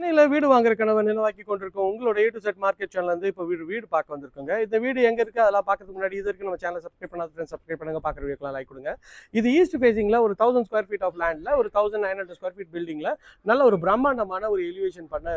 சென்னையில் வீடு வாங்குற கனவை நினைவாக்கி கொண்டிருக்கோம். உங்களோட ஏ டு செட் மார்க்கெட் சேனல்லேருந்து இப்போ வீடு வீடு பார்க்க வந்திருக்கோங்க. இந்த வீடு எங்கே இருக்குது அதெல்லாம் பார்க்கறதுக்கு முன்னாடி இது வரைக்கும் நம்ம சேனலை சப்ஸ்கிரைப் பண்ணாத ஃப்ரெண்ட்ஸ் சப்ஸ்கிரைப் பண்ணுங்க. பார்க்குற வீடியோக்கெல்லாம் லைக் கொடுங்க. இது ஈஸ்ட் ஃபேசிங்கில் ஒரு தௌசண்ட் ஸ்கொயர் ஃபீட் ஆஃப் லேண்டில் ஒரு thousand nine hundred square feet பில்டிங்கில் நல்ல ஒரு பிரம்மாண்டமான ஒரு எலிவேஷன் பண்ண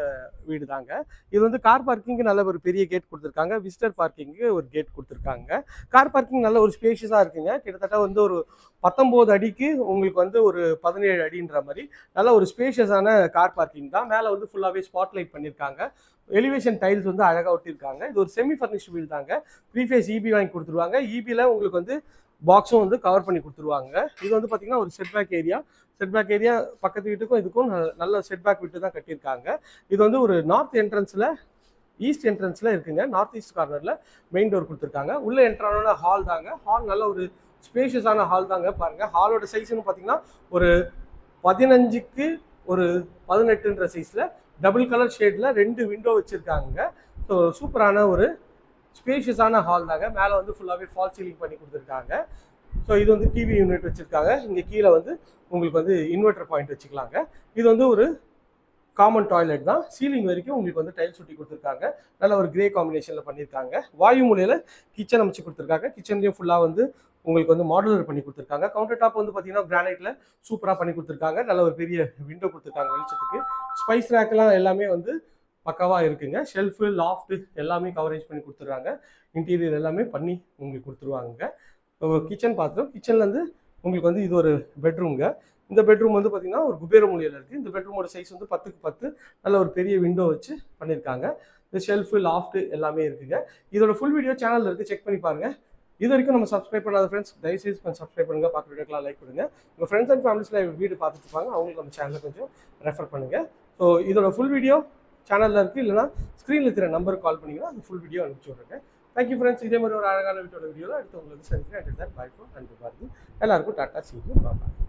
வீடு தாங்க. இது வந்து கார் பார்க்கிங்க்கு நல்ல ஒரு பெரிய கேட் கொடுத்துருக்காங்க. விசிட்டர் பார்க்கிங்க்கு ஒரு கேட் கொடுத்துருக்காங்க. கார் பார்க்கிங் நல்ல ஒரு ஸ்பேஷியஸாக இருக்குங்க. கிட்டத்தட்ட வந்து ஒரு பத்தொம்போது அடிக்கு உங்களுக்கு வந்து ஒரு பதினேழு அடின்ற மாதிரி நல்ல ஒரு ஸ்பேஷியஸான கார் பார்க்கிங் தான். மேலே வந்து ஃபுல்லாகவே ஸ்பாட்லைட் பண்ணியிருக்காங்க எலிவேஷன் டைல்ஸ் வந்து அழகாக ஒட்டியிருக்காங்க இது ஒரு செமி ஃபர்னிஷ்ட் வீடு தாங்க. ப்ரீஃபேஸ் இபி வாங்கி கொடுத்துருவாங்க. இபியில் உங்களுக்கு வந்து பாக்ஸும் வந்து கவர் பண்ணி கொடுத்துருவாங்க. இது வந்து பார்த்தீங்கன்னா ஒரு செட்பேக் ஏரியா செட்பேக் ஏரியா பக்கத்து வீட்டுக்கும் இதுக்கும் ந- நல்ல செட்பேக் விட்டு தான் கட்டியிருக்காங்க. இது வந்து ஒரு நார்த் என்ட்ரன்ஸில் ஈஸ்ட் என்ட்ரன்ஸில் இருக்குங்க. நார்த் ஈஸ்ட் கார்னரில் மெயின் டோர் கொடுத்துருக்காங்க. உள்ளே என்ட்ரான ஹால் தாங்க. ஹால் நல்ல ஒரு ஸ்பேஷியஸான ஹால் தாங்க பாருங்கள் ஹாலோட சைஸ்னு பார்த்தீங்கன்னா ஒரு பதினஞ்சுக்கு ஒரு பதினெட்டுன்ற சைஸில் டபுள் கலர் ஷேடில் ரெண்டு விண்டோ வச்சுருக்காங்க. ஸோ சூப்பரான ஒரு ஸ்பேஷியஸான ஹால் தாங்க. மேலே வந்து ஃபுல்லாகவே ஃபால் சீலிங் பண்ணி கொடுத்துருக்காங்க. ஸோ இது வந்து டிவி யூனிட் வச்சுருக்காங்க. இங்கே கீழே வந்து உங்களுக்கு வந்து இன்வெர்டர் பாயிண்ட் வச்சுக்கலாங்க. இது வந்து ஒரு காமன் டாய்லெட் தான். சீலிங் வரைக்கும் உங்களுக்கு வந்து டைல்ஸ் ஒட்டி கொடுத்துருக்காங்க. நல்ல ஒரு கிரே காம்பினேஷனில் பண்ணியிருக்காங்க. வாயு மூலையில் கிச்சன் அமைச்சு கொடுத்துருக்காங்க. கிச்சன்லேயும் ஃபுல்லாக வந்து உங்களுக்கு வந்து மாடுலர் பண்ணி கொடுத்துருக்காங்க. கவுண்டர் டாப் வந்து பார்த்தீங்கன்னா கிரானைட்டில் சூப்பராக பண்ணி கொடுத்துருக்காங்க. நல்ல ஒரு பெரிய விண்டோ கொடுத்துருக்காங்க வெளிச்சத்துக்கு. ஸ்பைஸ் ரேக்லாம் எல்லாமே வந்து பக்காவாக இருக்குங்க. ஷெல்ஃபு லாஃப்ட்டு எல்லாமே கவரேஜ் பண்ணி கொடுத்துருக்காங்க இன்டீரியர் எல்லாமே பண்ணி உங்களுக்கு கொடுத்துருவாங்க. கிச்சன் பாத்ரூம் கிச்சன்லேருந்து உங்களுக்கு வந்து இது ஒரு பெட்ரூம்ங்க இந்த பெட்ரூம் வந்து பார்த்தீங்கன்னா ஒரு குபேர மூலையில் இருக்குது இந்த பெட்ரூமோட சைஸ் வந்து பத்துக்கு பத்து. நல்ல ஒரு பெரிய விண்டோ வச்சு பண்ணியிருக்காங்க இந்த ஷெல்ஃபு லாஃப்ட்டு எல்லாமே இருக்குங்க. இதோட ஃபுல் வீடியோ சேனலில் இருக்குது செக் பண்ணி பாருங்கள் இது வரைக்கும் நம்ம சப்ஸ்கிரைப் பண்ணாத ஃப்ரெண்ட்ஸ் தயவுசெய்து கொஞ்சம் சப்ஸ்கிரைப் பண்ணுங்க பார்க்குற வீடியோக்கெலாம் லைக் கொடுங்க. உங்கள் ஃப்ரெண்ட்ஸ் அண்ட் ஃபேமிலிஸில் வீடு பார்த்துட்டு இருப்பாங்க அவங்களுக்கு நம்ம சேனலை கொஞ்சம் ரெஃபர் பண்ணுங்க. ஸோ இதோட ஃபுல் வீடியோ சேனலில் இருக்குது இல்லைனா ஸ்க்ரீனில் இருக்கிற நம்பருக்கு கால் பண்ணிங்கன்னா அந்த ஃபுல் வீடியோ அனுப்பிச்சி விட்ருங்க தேங்க்யூ ஃப்ரெண்ட்ஸ் இதே மாதிரி ஒரு அழகான வீட்டோட வீடியோவில் அடுத்து உங்களுக்கு சந்திக்கிறேன். பாய் ஃபார் அண்ட் பாரதி எல்லாருக்கும் டாட்டா சீக்கிரம் பாய்